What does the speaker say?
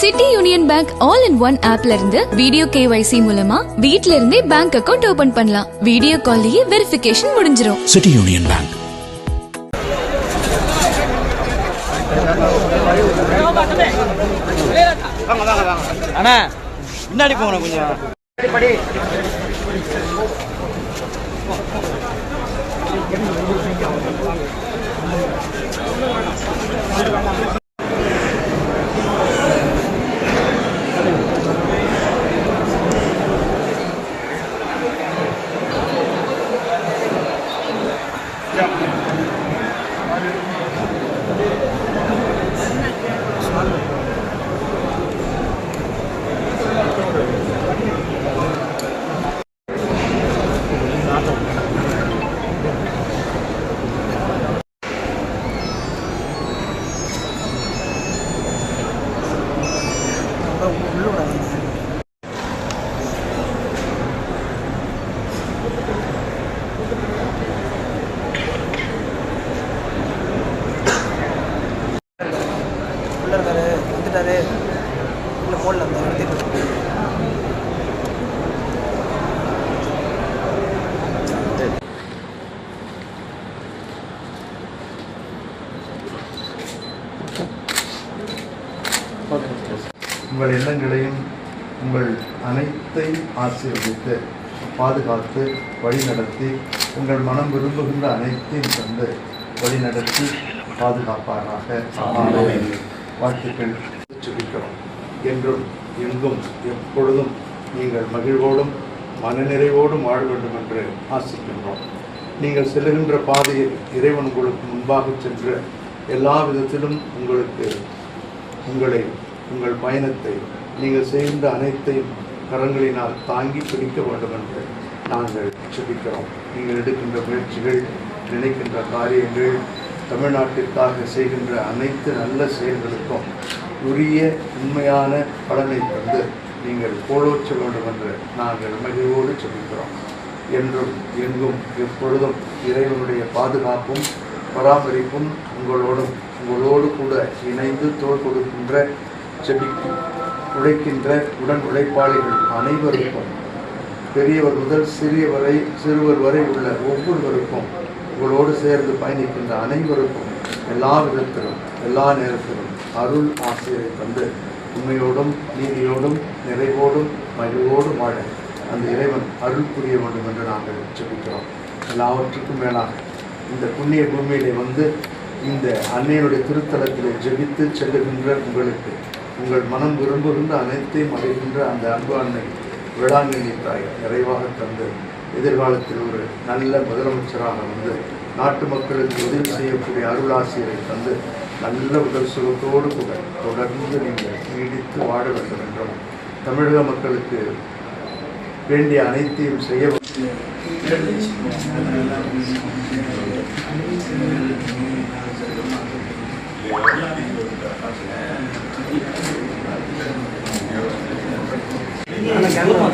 City union bank all in one ஆப்ல இருந்து video KYC மூலமா வீட்ல இருந்தே பேங்க் அக்கவுண்ட் ஓபன் பண்ணலாம். வீடியோ கால்லயே வெரிஃபிகேஷன் முடிஞ்சிரும். City union bank. அண்ணா முன்னாடி போகணும் கொஞ்சம். உள்ள இருக்காரு வந்துட்டாரு. இல்லை போடல அந்த எடுத்துட்டு உங்கள் எண்ணங்களையும் உங்கள் அனைத்தையும் ஆசீர்வதித்து பாதுகாத்து வழிநடத்தி உங்கள் மனம் விரும்புகின்ற அனைத்தையும் தந்து வழிநடத்தி பாதுகாப்பாராக. வாழ்த்துக்கள். சுபிக்கிறோம் என்றும் எங்கும் எப்பொழுதும் நீங்கள் மகிழ்வோடும் மனநிறைவோடும் வாழ வேண்டும் என்று ஆசிக்கின்றோம். நீங்கள் செல்லுகின்ற பாதையில் இறைவன் உங்களுக்கு முன்பாக சென்று எல்லா விதத்திலும் உங்களுக்கு உங்களை உங்கள் பயணத்தை நீங்கள் செய்கின்ற அனைத்தையும் கரங்களினால் தாங்கி பிடிக்க வேண்டும் என்று நாங்கள் செபிக்கிறோம். நீங்கள் எடுக்கின்ற முயற்சிகள் நினைக்கின்ற காரியங்கள் தமிழ்நாட்டிற்காக செய்கின்ற அனைத்து நல்ல செயல்களுக்கும் உரிய உண்மையான பலனை தந்து நீங்கள் போலோச்ச வேண்டும் என்று நாங்கள் மகிழ்வோடு செபிக்கிறோம். என்றும் எங்கும் எப்பொழுதும் இறைவனுடைய பாதுகாப்பும் பராமரிப்பும் உங்களோடும் உங்களோடு கூட இணைந்து தோல் கொடுக்கின்ற செபிக்கும். உழைக்கின்ற உடன் உழைப்பாளிகள் அனைவருக்கும் பெரியவர் முதல் சிறியவரை சிறுவர் வரை உள்ள ஒவ்வொருவருக்கும் உங்களோடு சேர்ந்து பயணிக்கின்ற அனைவருக்கும் எல்லா விதத்திலும் எல்லா நேரத்திலும் அருள் ஆசிரியரை தந்து உண்மையோடும் நீதியோடும் நிறைவோடும் மகிழ்வோடும் வாழ. அந்த இறைவன் அருள் புரிய வேண்டும் என்று நாங்கள் ஜெபிக்கிறோம் எல்லாவற்றுக்கும் மேலாக இந்த புண்ணிய பூமியிலே வந்து இந்த அன்னையுடைய திருத்தலத்திலே ஜெபித்து செல்லுகின்ற உங்களுக்கு உங்கள் மனம் விரும்புகின்ற அனைத்தையும் அறிகின்ற அந்த அன்பு அன்னை வேளாங்கண்ணி தாய் நிறைவாக தந்து எதிர்காலத்தில் ஒரு நல்ல முதலமைச்சராக வந்து நாட்டு மக்களுக்கு உதவி செய்யக்கூடிய அருளாசிரியரை தந்து நல்ல உடல் சுகத்தோடு கூட தொடர்ந்து நீங்கள் நீடித்து வாழ வேண்டும் என்றும் தமிழக மக்களுக்கு வேண்டிய அனைத்தையும் செய்ய Anak.